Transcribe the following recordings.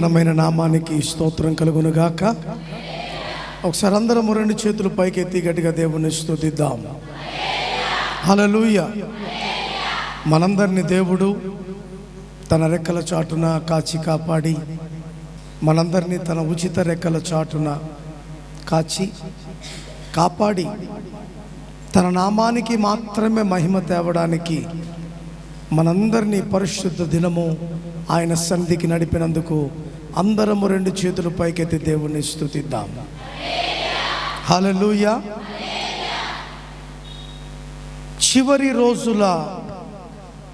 ఘనమైన నామానికి స్తోత్రం కలుగునుగాక. ఒకసారి అందరం రెండు చేతులు పైకెత్తి గట్టిగా దేవుణ్ణి స్తుతిద్దాం. హలలుయ మనందరిని దేవుడు తన రెక్కల చాటున కాచి కాపాడి మనందరినీ తన ఉచిత రెక్కల చాటున కాచి కాపాడి తన నామానికి మాత్రమే మహిమ తేవడానికి మనందరినీ పరిశుద్ధ దినము ఆయన సన్నిధికి నడిపినందుకు అందరము రెండు చేతులు పైకెత్తి దేవుణ్ణి స్థుతిద్దాం హలలుయ చివరి రోజుల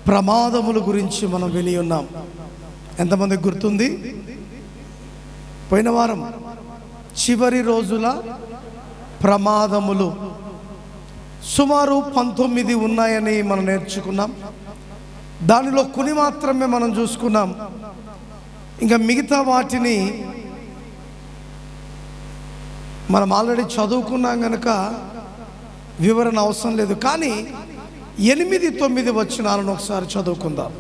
ప్రమాదముల గురించి మనం విని ఉన్నాం. ఎంతమందికి గుర్తుంది? పోయిన వారం చివరి రోజుల ప్రమాదములు. సుమారు పంతొమ్మిది ఉన్నాయని మనం నేర్చుకున్నాం. దానిలో కొన్ని మాత్రమే మనం చూసుకున్నాం. ఇంకా మిగతా వాటిని మనం ఆల్రెడీ చదువుకున్నాం కనుక వివరణ అవసరం లేదు. కానీ ఎనిమిది తొమ్మిది వచ్చినాలను ఒకసారి చదువుకుందాం.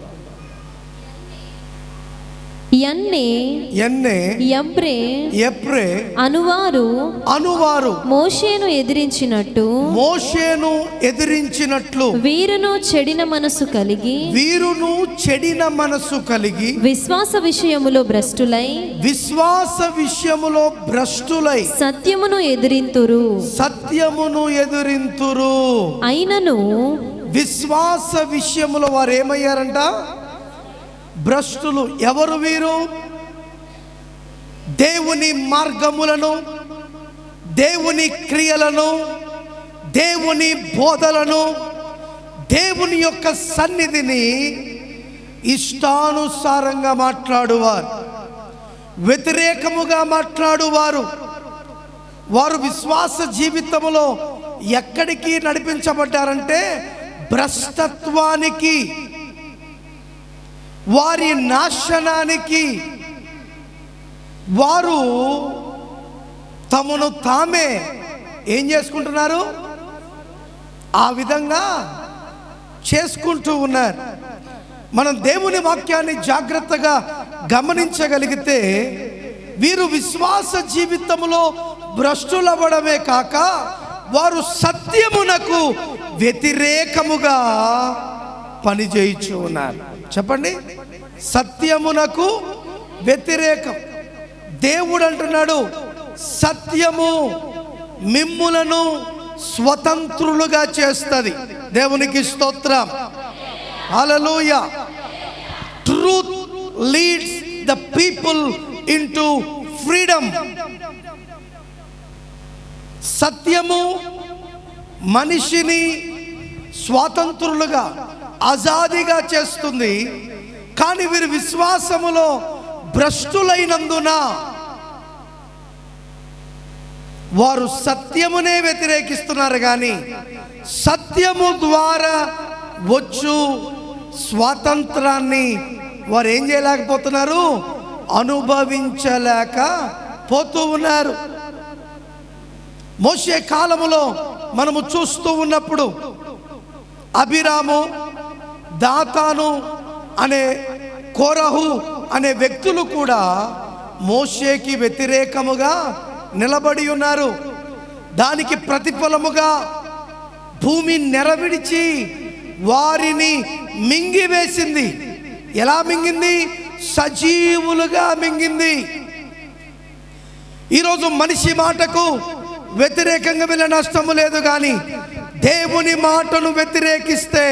ఎన్నే ఎన్నే ఎబ్రే ఎప్రే అనువారు అనువారు. మోషేను ఎదిరించినట్టు మోషేను ఎదిరించినట్లు. వీరును చెడిన మనసు కలిగి వీరును చెడిన మనసు కలిగి. విశ్వాస విషయములో భ్రష్టులై విశ్వాస విషయములో భ్రష్టులై. సత్యమును ఎదిరింతురు. సత్యమును ఎదురింతురు. అయినను విశ్వాస విషయములో వారు ఏమయ్యారంట? భ్రష్టులు ఎవరు వీరు? దేవుని మార్గములను దేవుని క్రియలను దేవుని బోధలను దేవుని యొక్క సన్నిధిని ఇష్టానుసారంగా మాట్లాడువారు వ్యతిరేకముగా మాట్లాడువారు. వారు విశ్వాస జీవితములో ఎక్కడికి నడిపించబడ్డారంటే భ్రష్టత్వానికి వారి నాశనానికి వారు తమను తామే ఏం చేసుకుంటున్నారు? ఆ విధంగా చేసుకుంటూ ఉన్నారు. మనం దేవుని వాక్యాన్ని జాగ్రత్తగా గమనించగలిగితే వీరు విశ్వాస జీవితంలో భ్రష్టులవ్వడమే కాక వారు సత్యమునకు వ్యతిరేకముగా పనిచేయచ్చు ఉన్నారు. చెప్పండి. సత్యమునకు వ్యతిరేకం. దేవుడు అంటున్నాడు సత్యము మిమ్ములను స్వతంత్రులుగా చేస్తుంది. దేవునికి స్తోత్రం. Hallelujah truth leads the people into freedom సత్యము మనిషిని స్వాతంత్రులుగా ఆజాదిగా చేస్తుంది. కానీ వీరి విశ్వాసములో భ్రష్టులైనందున వారు సత్యమునే వ్యతిరేకిస్తున్నారు కానీ సత్యము ద్వారా వచ్చు స్వాతంత్రాన్ని వారు ఏం చేయలేకపోతున్నారు? అనుభవించలేక పోతూ ఉన్నారు. మోసే కాలములో మనము చూస్తూ ఉన్నప్పుడు అభిరాము దాతాను అనే కోరహు అనే వ్యక్తులు కూడా మోషేకి వ్యతిరేకముగా నిలబడి ఉన్నారు. దానికి ప్రతిఫలముగా భూమి నెరవిడిచి వారిని మింగివేసింది. ఎలా మింగింది? సజీవులుగా మింగింది. ఈరోజు మనిషి మాటకు వ్యతిరేకంగా వెళ్ళిన నష్టము లేదు కానీ దేవుని మాటను వ్యతిరేకిస్తే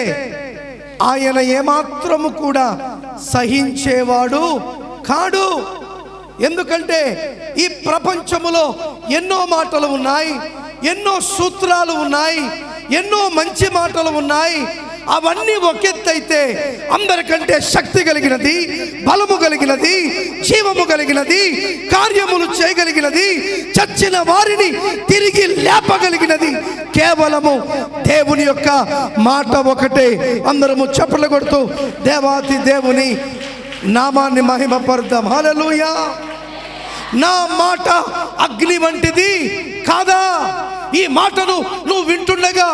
ఆయన ఏమాత్రము కూడా సహించేవాడు కాడు. ఎందుకంటే ఈ ప్రపంచములో ఎన్నో మాటలు ఉన్నాయి ఎన్నో సూత్రాలు ఉన్నాయి ఎన్నో మంచి మాటలు ఉన్నాయి అవన్నీ ఒకెత్తైతే అందరికంటే శక్తి కలిగినది బలము కలిగినది జీవము కలిగినది కార్యములు చేయగలిగినది చచ్చిన వారిని తిరిగి లేపగలిగినది కేవలము దేవుని యొక్క మాట ఒకటే. అందరము చప్పట్లు కొడుతూ దేవాతి దేవుని నామాన్ని మహిమపరుద్దాం. హలలుయా నా మాట అగ్ని వంటిది కాదా? ఈ మాటను నువ్వు వింటుండగా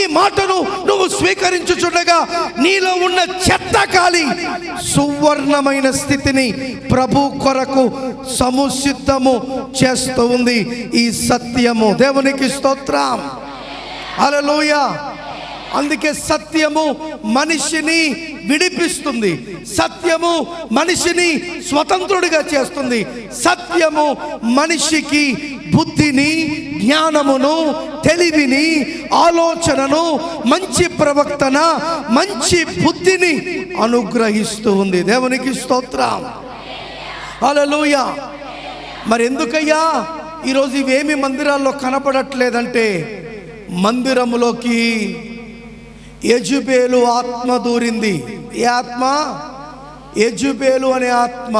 ఈ మాటను నువ్వు స్వీకరించుచుండగా నీలో ఉన్న చెత్త కాలి సువర్ణమైన స్థితిని ప్రభు కొరకు సముసిద్ధము చేస్తూ ఉంది. ఈ సత్యము దేవునికి స్తోత్రం. అలలోయ అందుకే సత్యము మనిషిని విడిపిస్తుంది. సత్యము మనిషిని స్వతంత్రుడిగా చేస్తుంది. సత్యము మనిషికి బుద్ధిని జ్ఞానమును తెలివిని ఆలోచనను మంచి ప్రవక్తన మంచి బుద్ధిని అనుగ్రహిస్తూ ఉంది. దేవునికి స్తోత్రం. అలలోయ మరి ఎందుకయ్యా? ఈరోజు ఇవేమి మందిరాల్లో కనపడట్లేదంటే మందిరములోకి యజుబేలు ఆత్మ దూరింది. ఏ ఆత్మ? యజుబేలు అనే ఆత్మ.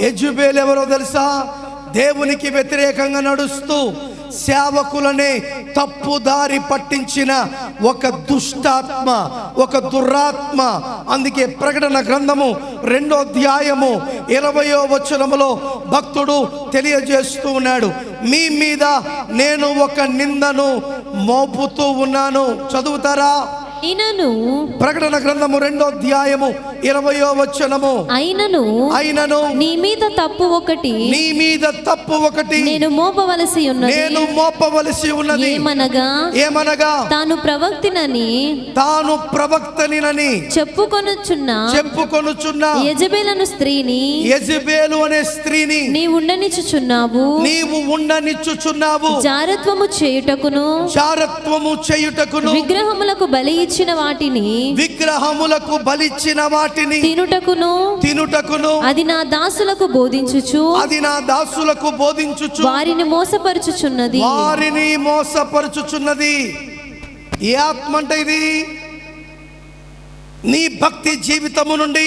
యజుబేలు ఎవరో తెలుసా? దేవునికి వ్యతిరేకంగా నడుస్తూ సేవకులనే తప్పుదారి పట్టించిన ఒక దుష్టాత్మ ఒక దురాత్మ. అందుకే ప్రకటన గ్రంథము రెండో అధ్యాయము ఇరవయో వచనములో భక్తుడు తెలియజేస్తూ ఉన్నాడు మీ మీద నేను ఒక నిందను మోపుతూ ఉన్నాను. చదువుతారా? అయినను ప్రకటన గ్రంథము రెండో అధ్యాయము ఇరవయో వచనము. అయినను అయినను నీ మీద తప్పు ఒకటి. నీ మీద తప్పు ఒకటి. నేను మోపవలసి ఉన్నది. నేను మోపవలసి ఉన్నది. ఏమనగా? ఏమనగా? తాను ప్రవక్తినని తాను ప్రవక్తనినని చెప్పుకొనుచున్న. చెప్పుకొనుచున్న. యజబేలను స్త్రీని యజబేలు అనే స్త్రీని నీ ఉండనిచ్చుచున్నావు. నీవు ఉండనిచ్చుచున్నావు. జారత్వము చేయుటకును చారత్వము చేయుటకును విగ్రహములకు బలి ఇచ్చిన వాటిని విగ్రహములకు బలిచ్చిన వాటిని తినుటకును తినుటకును అది నా దాసులకు బోధించుచు అది నా దాసులకు బోధించుచు వారిని మోసపరుచుచున్నది. వారిని మోసపరుచుచున్నది. ఏ ఆత్మ అంటే ఇది? నీ భక్తి జీవితము నుండి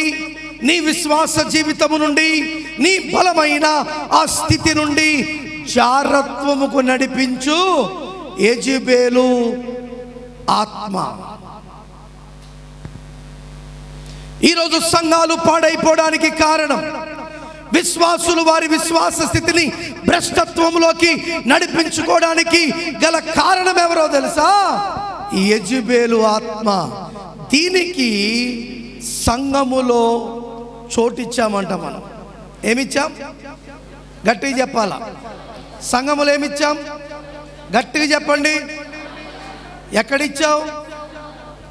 నీ విశ్వాస జీవితము నుండి నీ బలమైన ఆ స్థితి నుండి జారత్వముకు నడిపించు యజుబేలు ఆత్మ. ఈరోజు సంఘాలు పాడైపోవడానికి కారణం విశ్వాసులు వారి విశ్వాస స్థితిని భ్రష్టత్వంలోకి నడిపించుకోవడానికి గల కారణం ఎవరో తెలుసా? యజుబేలు ఆత్మ. దీనికి సంఘములో చోటిచ్చామంట మనం. ఏమిచ్చాం? గట్టిగా చెప్పాలా? సంఘములు ఏమిచ్చాం? గట్టిగా చెప్పండి. ఎక్కడిచ్చావు?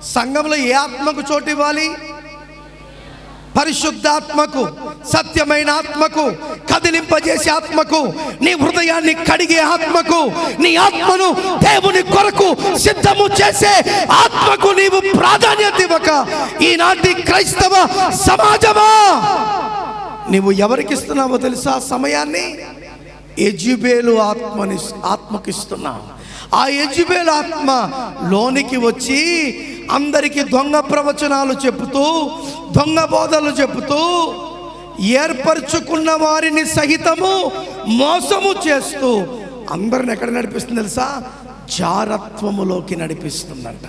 సంఘంలో ఏ ఆత్మకు చోటు ఇవ్వాలి? పరిశుద్ధాత్మకు సత్యమైన ఆత్మకు కదిలింపజేసే ఆత్మకు నీ హృదయాన్ని కడిగే ఆత్మకు నీ ఆత్మను దేవుని కొరకు సిద్ధము చేసే ఆత్మకు నీవు ప్రాధాన్యత ఇవ్వక. ఈనాటి క్రైస్తవ సమాజమా? నీవు ఎవరికి ఇస్తున్నావో తెలుసా సమయాన్ని? ఎజుబేలు ఆత్మని ఆత్మకిస్తున్నావు ఆ ఎజుబేలు ఆత్మ లోనికి వచ్చి అందరికీ దొంగ ప్రవచనాలు చెబుతూ దొంగ బోధలు చెబుతూ ఏర్పరచుకున్న వారిని సహితము మోసము చేస్తూ అందరిని ఎక్కడ నడిపిస్తుంది తెలుసా? జారత్వములోకి నడిపిస్తుందంట.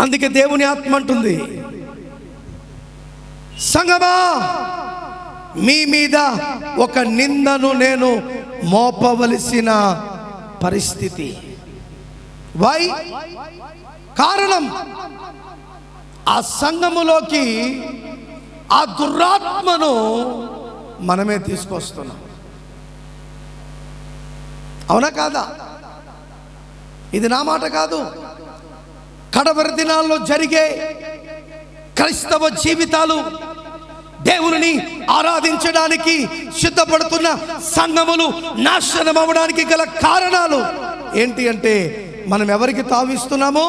అందుకే దేవుని ఆత్మ అంటుంది సంగమా మీ మీద ఒక నిందను నేను మోపవలసిన పరిస్థితి. వై? కారణం? ఆ సంఘములోకి ఆ దురాత్మను మనమే తీసుకొస్తున్నాం. అవునా కాదా? ఇది నా మాట కాదు. కడవరి దినాల్లో జరిగే క్రైస్తవ జీవితాలు దేవుని ఆరాధించడానికి సిద్ధపడుతున్న సంఘములు నాశనం అవ్వడానికి గల కారణాలు ఏంటి అంటే మనం ఎవరికి తావిస్తున్నామో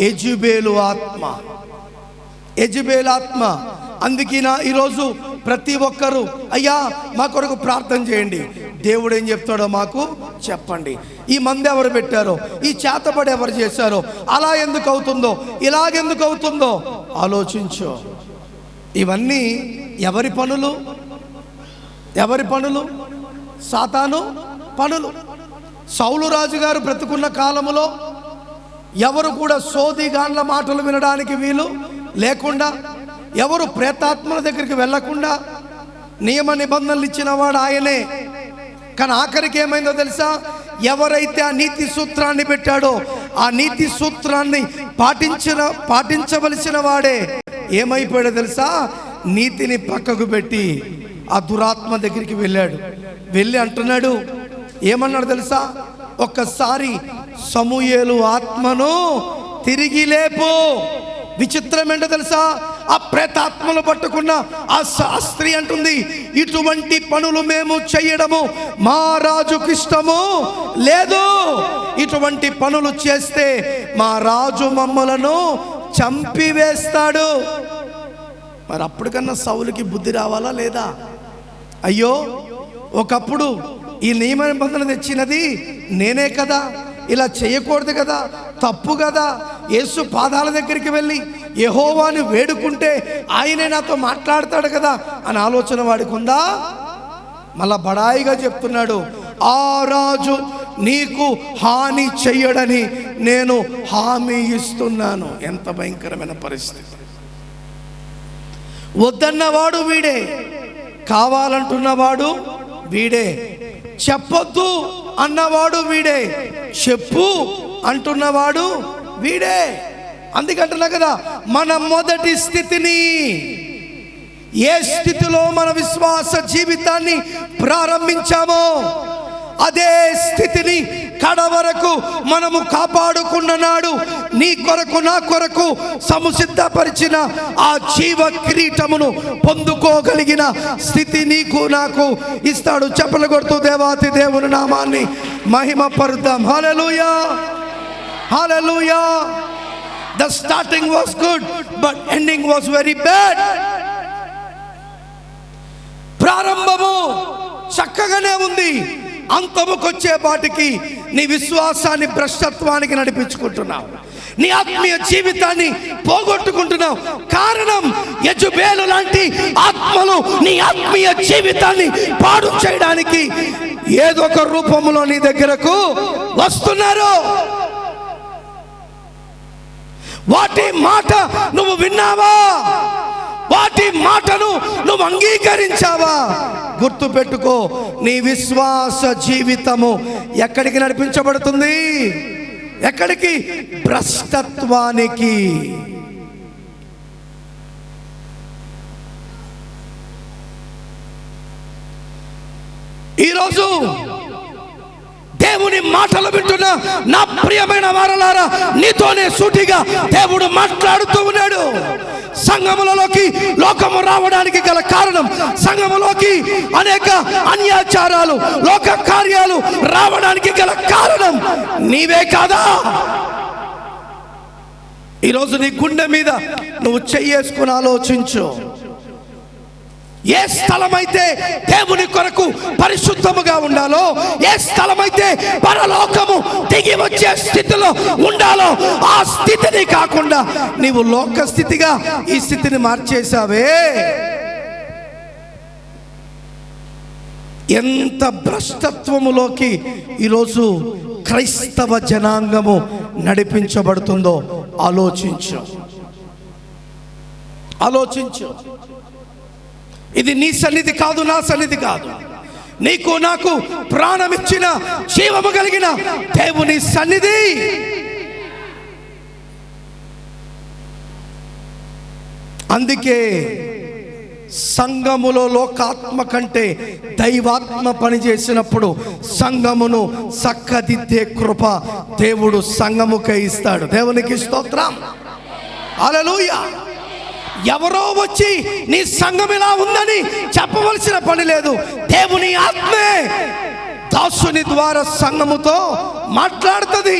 ఎజుబేలు ఆత్మ. ఎజుబేలు ఆత్మ. అందుకే నా ఈరోజు ప్రతి ఒక్కరూ అయ్యా మా కొరకు ప్రార్థన చేయండి. దేవుడు ఏం చెప్తాడో మాకు చెప్పండి. ఈ మంది ఎవరు పెట్టారో ఈ చేతబడి ఎవరు చేశారో అలా ఎందుకు అవుతుందో ఇలాగెందుకు అవుతుందో ఆలోచించు. ఇవన్నీ ఎవరి పనులు? ఎవరి పనులు? సాతాను పనులు. సౌలు రాజు గారు బ్రతుకున్న కాలంలో ఎవరు కూడా సోదిగాండ్ల మాటలు వినడానికి వీలు లేకుండా ఎవరు ప్రేతాత్మల దగ్గరికి వెళ్ళకుండా నియమ నిబంధనలు ఇచ్చిన వాడు ఆయనే. కానీ ఆఖరికి ఏమైందో తెలుసా? ఎవరైతే ఆ నీతి సూత్రాన్ని పెట్టాడో ఆ నీతి సూత్రాన్ని పాటించిన పాటించవలసిన వాడే. ఏమైపోయాడో తెలుసా? నీతిని పక్కకు పెట్టి ఆ దురాత్మ దగ్గరికి వెళ్ళాడు. వెళ్ళి అంటున్నాడు ఏమన్నాడు తెలుసా? ఒక్కసారి సమూయేలు ఆత్మను తిరిగి లేపు. విచిత్రం ఏంటో తెలుసా? ఆ ప్రేతాత్మలు పట్టుకున్న ఆ శాస్త్రి అంటుంది ఇటువంటి పనులు మేము చేయడము మా రాజుకి ఇష్టము లేదు. ఇటువంటి పనులు చేస్తే మా రాజు మమ్మలను చంపివేస్తాడు. మరి అప్పటికన్నా సౌలుకి బుద్ధి రావాలా లేదా? అయ్యో ఒకప్పుడు ఈ నియమ నిబంధన తెచ్చినది నేనే కదా. ఇలా చేయకూడదు కదా తప్పు కదా. యేసు పాదాల దగ్గరికి వెళ్ళి యహోవాని వేడుకుంటే ఆయనే నాతో మాట్లాడతాడు కదా అని ఆలోచన వాడికి ఉందా? మళ్ళా బడాయిగా చెప్తున్నాడు ఆ రాజు నీకు హాని చెయ్యడని నేను హామీ ఇస్తున్నాను. ఎంత భయంకరమైన పరిస్థితి. వద్దన్నవాడు వీడే కావాలంటున్నవాడు వీడే. చెప్పొద్దు అన్నవాడు వీడే. చెప్పు అంటున్నవాడు వీడే. అందుకంటున్నా కదా మన మొదటి స్థితిని ఏ స్థితిలో మన విశ్వాస జీవితాన్ని ప్రారంభించామో అదే స్థితిని కడ వరకు మనము కాపాడుకున్న నాడు నీ కొరకు నా కొరకు సముసిద్ధపరిచిన ఆ జీవ కిరీటమును పొందుకోగలిగిన స్థితి నీకు నాకు ఇస్తాడు. చెప్పలు కొడుతూ దేవాతి దేవుని నామాన్ని మహిమ పరుద్దాం hallelujah! The starting was good but ending was very bad ప్రారంభము చక్కగానే ఉంది. అంతముకొచ్చే పాటికి నీ విశ్వాసాన్ని భ్రష్టత్వానికి నడిపించుకుంటున్నావు. నీ ఆత్మీయ జీవితాన్ని పోగొట్టుకుంటున్నావు. కారణం యజుబేలు లాంటి ఆత్మలు నీ ఆత్మీయ జీవితాన్ని పాడు చేయడానికి ఏదో ఒక రూపంలో నీ దగ్గరకు వస్తున్నారు. వాటి మాట నువ్వు విన్నావా? వాటి మాటను నువ్వు అంగీకరించావా? గుర్తు పెట్టుకో నీ విశ్వాస జీవితము ఎక్కడికి నడిపించబడుతుంది? ఎక్కడికి? భ్రష్టత్వానికి. ఈరోజు దేవుని మాటలు వింటున్న నా ప్రియమైన వారలారా నీతోనే సూటిగా దేవుడు మాట్లాడుతూ ఉన్నాడు. సంఘములలోకి లోకము రావడానికి గల కారణం సంఘములోకి అనేక అన్యాచారాలు లోక కార్యాలు రావడానికి గల కారణం నీవే కాదా? ఈరోజు నీ గుండె మీద నువ్వు చెయ్యేసుకుని ఆలోచించు. ఏ స్థలమైతే దేవుని కొరకు పరిశుద్ధముగా ఉండాలో ఏ స్థలమైతే పరలోకము దిగి వచ్చే స్థితిలో ఉండాలో ఆ స్థితిని కాకుండా నీవు లోక స్థితిగా ఈ స్థితిని మార్చేశావే. ఎంత భ్రష్టత్వములోకి ఈరోజు క్రైస్తవ జనాంగము నడిపించబడుతుందో ఆలోచించు. ఆలోచించు. ఇది నీ సన్నిధి కాదు నా సన్నిధి కాదు. నీకు నాకు ప్రాణమిచ్చిన జీవము కలిగిన దేవుని సన్నిధి. అందుకే సంఘములో లోకాత్మ కంటే దైవాత్మ పనిచేసినప్పుడు సంఘమును చక్కదిద్దే కృప దేవుడు సంఘముకే ఇస్తాడు. దేవునికి స్తోత్రం. అలలుయా ఎవరో వచ్చి నీ సంఘం ఇలా ఉందని చెప్పవలసిన పని లేదు. దేవుని ఆత్మే దాసుని ద్వారా సంఘముతో మాట్లాడుతుంది.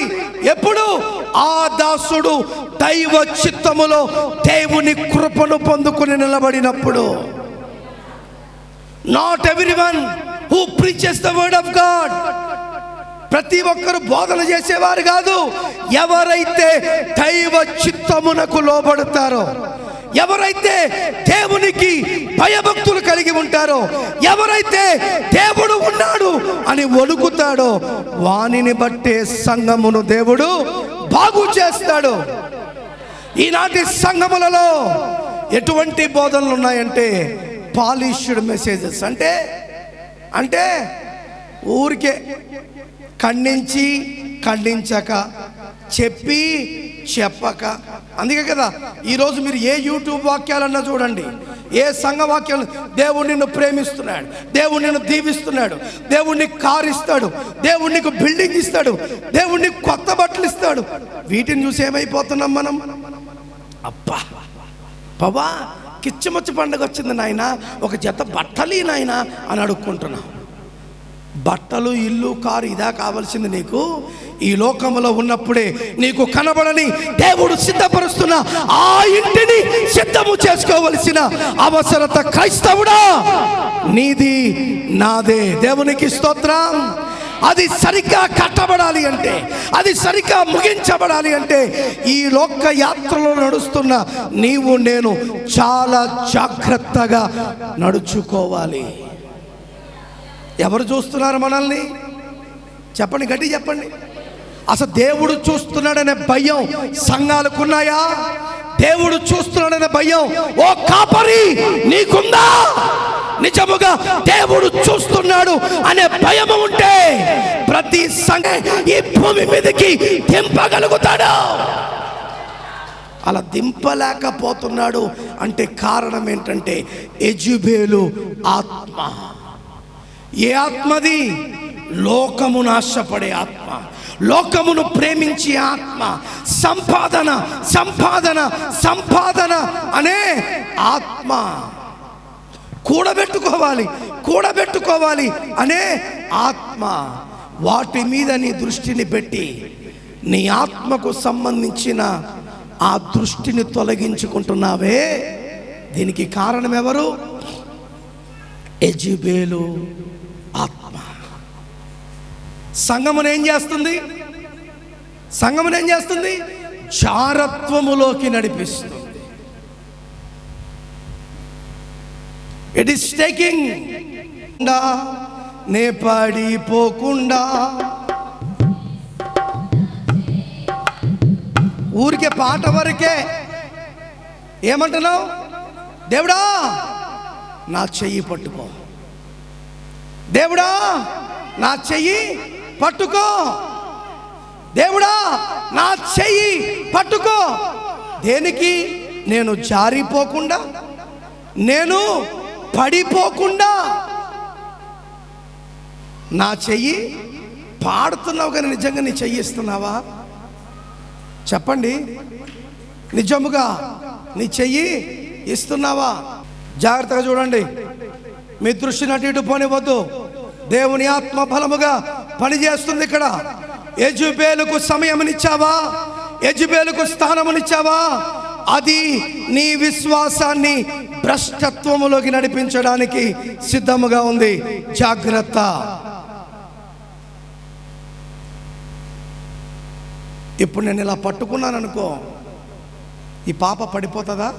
ఎప్పుడు? ఆ దాసుడు దైవ చిత్తములో దేవుని కృపను పొందుకుని నిలబడినప్పుడు. Not everyone who preaches the word of God ప్రతి ఒక్కరు బోధన చేసేవారు కాదు. ఎవరైతే దైవ చిత్తమునకు లోబడతారో ఎవరైతే దేవునికి భయభక్తులు కలిగి ఉంటారో ఎవరైతే దేవుడు ఉన్నాడు అని వణుకుతాడో వానిని బట్టే సంఘమును దేవుడు బాగు చేస్తాడు. ఈనాటి సంఘములలో ఎటువంటి బోధనలు ఉన్నాయంటే పాలిష్డ్ మెసేజెస్. అంటే అంటే ఊరికే ఖండించి ఖండించక చెప్పి చెప్పక. అందుకే కదా ఈరోజు మీరు ఏ యూట్యూబ్ వాక్యాలన్నా చూడండి ఏ సంఘ వాక్యాలు దేవుడు నిన్ను ప్రేమిస్తున్నాడు దేవుడు నిన్ను దీవిస్తున్నాడు దేవుడు నీకు కారు ఇస్తాడు దేవుడు నీకు బిల్డింగ్ ఇస్తాడు దేవుడు నీకు కొత్త బట్టలు ఇస్తాడు. వీటిని చూసి ఏమైపోతున్నాం మనం? అబ్బా! పవా కిచ్చమచ్చ పండుగ వచ్చింది నాయన ఒక జత బట్టలు నాయన అని అడుక్కుంటున్నాం. బట్టలు ఇల్లు కారు ఇదా కావాల్సింది నీకు. ఈ లోకంలో ఉన్నప్పుడే నీకు కనబడని దేవుడు సిద్ధపరుస్తున్న ఆ ఇంటిని సిద్ధము చేసుకోవలసిన అవసరత క్రైస్తవుడా. నీది నాదే. దేవునికి స్తోత్రం. అది సరిగ్గా కట్టబడాలి అంటే అది సరిగ్గా ముగించబడాలి అంటే ఈ లోక యాత్రలో నడుస్తున్న నీవు నేను చాలా జాగ్రత్తగా నడుచుకోవాలి. ఎవరు చూస్తున్నారు మనల్ని? చెప్పండి గట్టి చెప్పండి. అసలు దేవుడు చూస్తున్నాడనే భయం సంఘాలకున్నాయా? దేవుడు చూస్తున్నాడనే భయం. ఓ కాపరి నీకుందా? నిజముగా దేవుడు చూస్తున్నాడు అనే భయం ఉంటే ప్రతి సంఘ ఈ భూమి మీదకి దింపగలుగుతాడు. అలా దింపలేకపోతున్నాడు అంటే కారణం ఏంటంటే ఎజుబేలు ఆత్మ. ఏ ఆత్మది? లోకమును ఆశపడే ఆత్మ లోకమును ప్రేమించే ఆత్మ సంపాదన సంపాదన సంపాదన అనే ఆత్మ కూడబెట్టుకోవాలి కూడబెట్టుకోవాలి అనే ఆత్మ వాటి మీద నీ దృష్టిని పెట్టి నీ ఆత్మకు సంబంధించిన ఆ దృష్టిని తొలగించుకుంటున్నావే. దీనికి కారణం ఎవరు? ఎజిబేలు ఆత్మ. సంగమును ఏం చేస్తుంది? సంగమును ఏం చేస్తుంది? జారత్వములోకి నడిపిస్తుంది. ఇట్ ఈస్ టేకింగ్ నే పడిపోకుండా. ఊరికే పాట వరకే ఏమంటున్నావు? దేవుడా నా చెయ్యి పట్టుకో. దేవుడా నా చెయ్యి పట్టుకో. దేవుడా నా చెయ్యి పట్టుకో. దేనికి? నేను జారిపోకుండా నేను పడిపోకుండా. నా చెయ్యి పాడుతున్నావు కానీ నిజంగా నీ చెయ్యి ఇస్తున్నావా? చెప్పండి. నిజముగా నీ చెయ్యి ఇస్తున్నావా? జాగ్రత్తగా చూడండి. మీ దృష్టిని అటు ఇటు పోనివ్వద్దు. దేవుని ఆత్మ ఫలముగా పనిచేస్తుంది ఇక్కడ. యజుబేలుకు సమయమునిచ్చావా? యజుబేలుకు స్థానమునిచ్చావా? అది నీ విశ్వాసాన్ని భ్రష్టత్వములోకి నడిపించడానికి సిద్ధముగా ఉంది. జాగ్రత్త. ఇప్పుడు నేను ఇలా పట్టుకున్నాను అనుకో ఈ పాప పడిపోతుందా?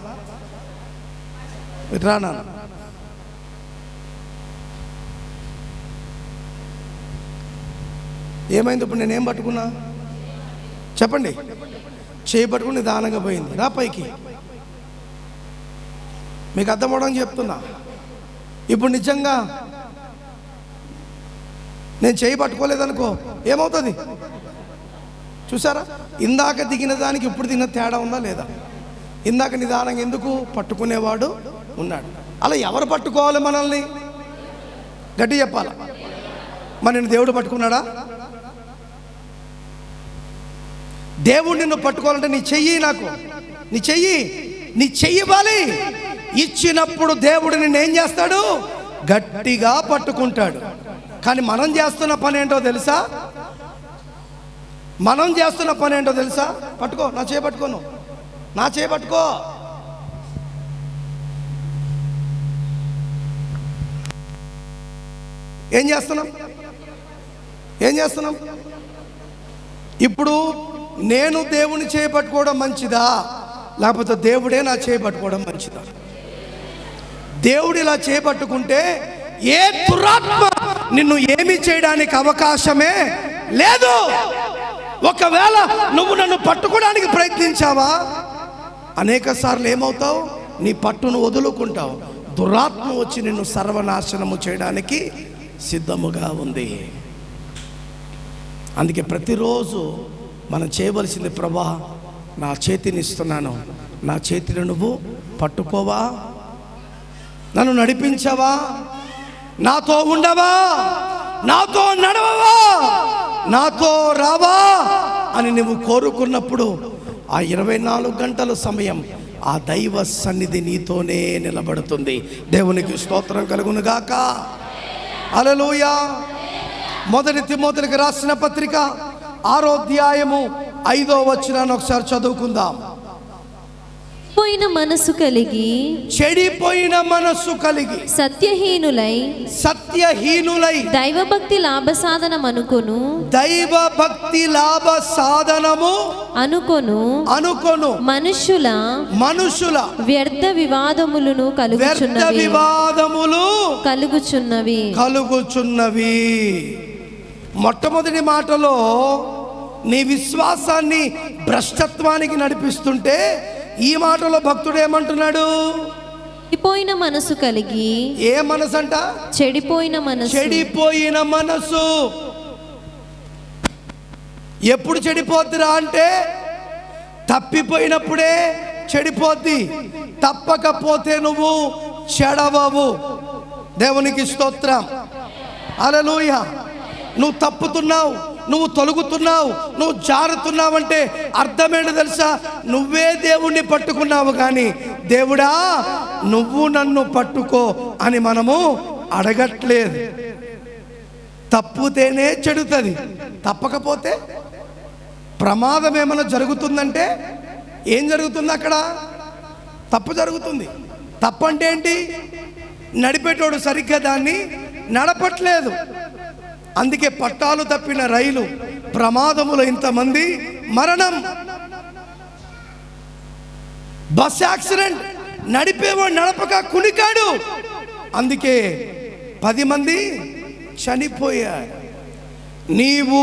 రానా ఏమైంది ఇప్పుడు నేనేం పట్టుకున్నా? చెప్పండి. చేయి పట్టుకుని దానంగా పోయింది. రా పైకి. మీకు అర్థమవడం చెప్తున్నా. ఇప్పుడు నిజంగా నేను చేయి పట్టుకోలేదనుకో ఏమవుతుంది? చూసారా? ఇందాక దిగిన దానికి ఇప్పుడు దిగిన తేడా ఉందా లేదా? ఇందాక నిదానంగా ఎందుకు పట్టుకునేవాడు ఉన్నాడు? అలా ఎవరు పట్టుకోవాలి మనల్ని? గట్టి చెప్పాలి? మరి నేను దేవుడు పట్టుకున్నాడా? దేవుడు నిన్ను పట్టుకోవాలంటే నీ చెయ్యి నాకు. నీ చెయ్యి. నీ చెయ్యి ఇవ్వాలి. ఇచ్చినప్పుడు దేవుడు నిన్ను ఏం చేస్తాడు? గట్టిగా పట్టుకుంటాడు. కానీ మనం చేస్తున్న పని ఏంటో తెలుసా? మనం చేస్తున్న పని ఏంటో తెలుసా? పట్టుకో. నా చేయపట్టుకోను నా చేయపట్టుకో ఏం చేస్తున్నాం? ఏం చేస్తున్నాం? ఇప్పుడు నేను దేవుని చేపట్టుకోవడం మంచిదా? లేకపోతే దేవుడే నా చేపట్టుకోవడం మంచిదా? దేవుడు ఇలా చేపట్టుకుంటే ఏ దురాత్మ నిన్ను ఏమి చేయడానికి అవకాశమే లేదు. ఒకవేళ నువ్వు నన్ను పట్టుకోవడానికి ప్రయత్నించావా? అనేక సార్లు ఏమవుతావు? నీ పట్టును వదులుకుంటావు. దురాత్మ వచ్చి నిన్ను సర్వనాశనము చేయడానికి సిద్ధముగా ఉంది. అందుకే ప్రతిరోజు మనం చేయవలసింది ప్రభా నా చేతిని ఇస్తున్నాను. నా చేతిని నువ్వు పట్టుకోవా? నన్ను నడిపించవా? నాతో ఉండవా? నాతో నడవవా? నాతో రావా? అని నువ్వు కోరుకున్నప్పుడు ఆ ఇరవై నాలుగు గంటల సమయం ఆ దైవ సన్నిధి నీతోనే నిలబడుతుంది. దేవునికి స్తోత్రం కలుగునుగాక. అలలోయ మొదటి తిమోతులకు రాసిన పత్రిక ఆరో అధ్యాయము ఐదో వచ్చినాన్ని ఒకసారి చదువుకుందాం. పోయిన మనసు కలిగి చెడిపోయిన మనస్సు కలిగి సత్యహీనులై సత్యహీనులై దైవభక్తి లాభ సాధనం అనుకొను దైవ భక్తి లాభ సాధనము అనుకొను అనుకొను మనుష్యుల మనుషుల వ్యర్థ వివాదములను కలుగుచున్నవి వివాదములు కలుగుచున్నవి. కలుగుచున్నవి. మొట్టమొదటి మాటలో నీ విశ్వాసాన్ని భ్రష్టత్వానికి నడిపిస్తుంటే ఈ మాటలో భక్తుడు ఏమంటున్నాడు? చెడిపోయిన మనసు కలిగి ఏ మనసు అంట చెడిపోయిన మనసు. చెడిపోయిన మనసు. ఎప్పుడు చెడిపోద్దిరా అంటే తప్పిపోయినప్పుడే చెడిపోద్ది. తప్పకపోతే నువ్వు చెడవవు. దేవునికి స్తోత్రం. అలలుయ నువ్వు తప్పుతున్నావు. నువ్వు తొలుగుతున్నావు నువ్వు జారుతున్నావంటే అర్థమేంటో తెలుసా? నువ్వే దేవుణ్ణి పట్టుకున్నావు కానీ దేవుడా నువ్వు నన్ను పట్టుకో అని మనము అడగట్లేదు. తప్పుతేనే చెడుతుంది. తప్పకపోతే ప్రమాదం ఏమైనా జరుగుతుందంటే ఏం జరుగుతుంది అక్కడ? తప్పు జరుగుతుంది. తప్పు అంటే ఏంటి? నడిపేటోడు సరిగ్గా దాన్ని నడపట్లేదు. అందుకే పట్టాలు తప్పిన రైలు ప్రమాదములో ఇంతమంది. మరణం. Bus accident. నడిపేవాడు నడపక కునికాడు. అందుకే పది మంది చనిపోయారు. నీవు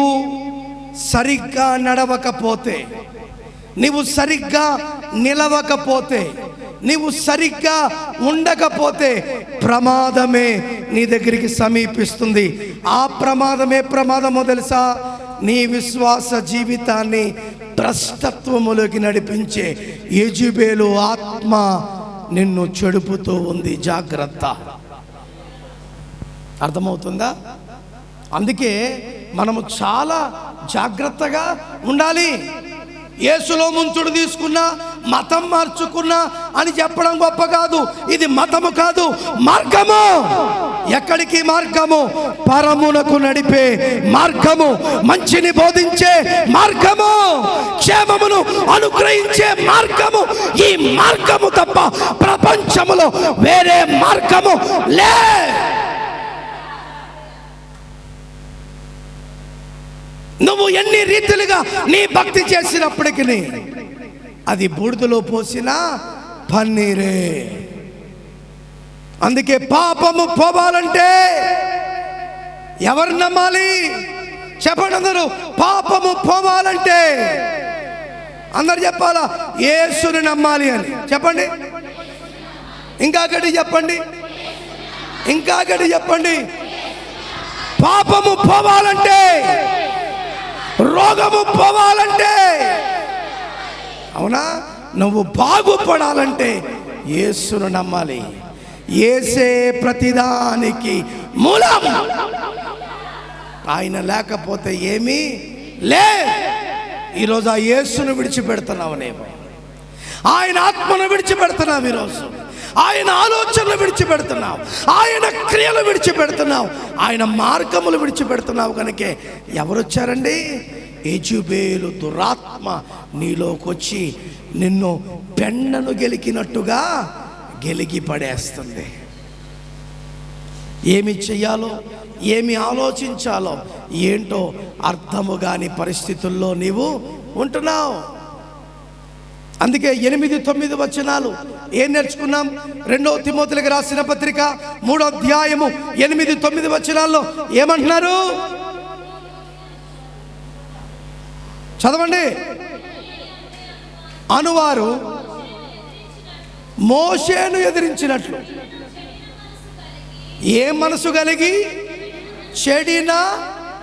సరిగ్గా నడవకపోతే నీవు సరిగ్గా నిలవకపోతే నీవు సరిగ్గా ఉండకపోతే ప్రమాదమే నీ దగ్గరికి సమీపిస్తుంది. ఆ ప్రమాదమే ప్రమాదమో తెలుసా? నీ విశ్వాస జీవితాన్ని భ్రష్టత్వములోకి నడిపించే యజుబేలు ఆత్మ నిన్ను చెడుపుతూ ఉంది. జాగ్రత్త. అర్థమవుతుందా? అందుకే మనము చాలా జాగ్రత్తగా ఉండాలి. యేసులో ముంచుడు తీసుకున్నా మతం మార్చుకున్నా అని చెప్పడం గొప్ప కాదు. ఇది మతము కాదు మార్గము. ఎక్కడికి మార్గము? పరమునకు నడిపే మార్గము. మంచిని బోధించే మార్గము. క్షేమమును అనుగ్రహించే మార్గము. ఈ మార్గము తప్ప ప్రపంచములో వేరే మార్గము లే. నువ్వు ఎన్ని రీతిలుగా నీ భక్తి చేసినప్పటికీ అది బూడిదలో పోసిన పన్నీరే. అందుకే పాపము పోవాలంటే ఎవరు నమ్మాలి? చెప్పండి అందరూ. పాపము పోవాలంటే అందరు చెప్పాలా? ఏసుని నమ్మాలి అని. చెప్పండి. ఇంకా గడి చెప్పండి. ఇంకా గడి చెప్పండి. పాపము పోవాలంటే రోగము పోవాలంటే. అవునా? నువ్వు బాగుపడాలంటే యేసును నమ్మాలి. ఏసే ప్రతిదానికి మూలం. ఆయన లేకపోతే ఏమీ లే ఈరోజు ఆ యేసును విడిచిపెడుతున్నావు నేను ఆయన ఆత్మను విడిచిపెడుతున్నావు ఈరోజు. ఆయన ఆలోచనలు విడిచిపెడుతున్నావు. ఆయన క్రియలు విడిచిపెడుతున్నావు. ఆయన మార్గములు విడిచిపెడుతున్నావు కనుకే ఎవరు వచ్చారండి ఏజుబేలు దురాత్మ నీలోకి వచ్చి నిన్ను పెండను గెలికినట్టుగా గెలిగి పడేస్తుంది. ఏమి చెయ్యాలో ఏమి ఆలోచించాలో ఏంటో అర్థము కాని పరిస్థితుల్లో నీవు ఉంటున్నావు. అందుకే ఎనిమిది తొమ్మిది వచనాలు ఏం నేర్చుకున్నాం? రెండో తిమోతులకు రాసిన పత్రిక మూడో అధ్యాయము ఎనిమిది తొమ్మిది వచనాల్లో ఏమంటున్నారు? చదవండి. అనువారు మోషేను ఎదిరించినట్లు. ఏ మనసు కలిగి? చెడిన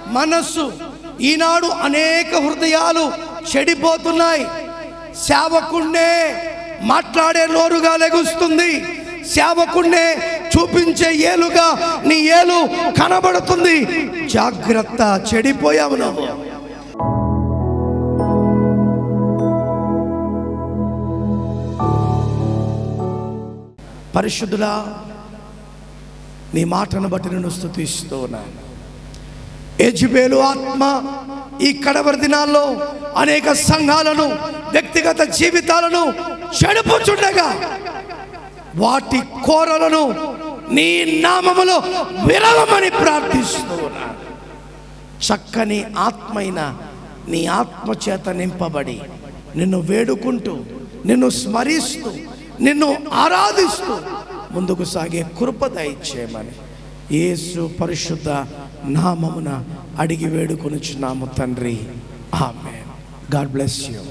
మనస్సు. ఈనాడు అనేక హృదయాలు చెడిపోతున్నాయి. సేవకుండే మాట్లాడే నోరుగా లెగుస్తుంది. సేవకుండే చూపించే ఏలుగా నీ ఏలు కనబడుతుంది. జాగ్రత్త చెడిపోయావు నువ్వు. పరిశుద్ధులా నీ మాటను బట్టి నేను స్థుతిస్తూ ఉన్నాను. యజ్బేలు ఆత్మ ఈ కడవరి దినాల్లో అనేక సంఘాలను వ్యక్తిగత జీవితాలను చెడుపుచుండగా వాటి కోరలను నీ నామములో విరవమని ప్రార్థిస్తూ చక్కని ఆత్మైన నీ ఆత్మ చేత నింపబడి నిన్ను వేడుకుంటూ నిన్ను స్మరిస్తూ నిన్ను ఆరాధిస్తూ ముందుకు సాగే కృప దయచేయమని యేసు పరిశుద్ధ నామమున అడిగి వేడుకొనుచున్నాము తండ్రి. ఆమె గాడ్ బ్లెస్ యూ.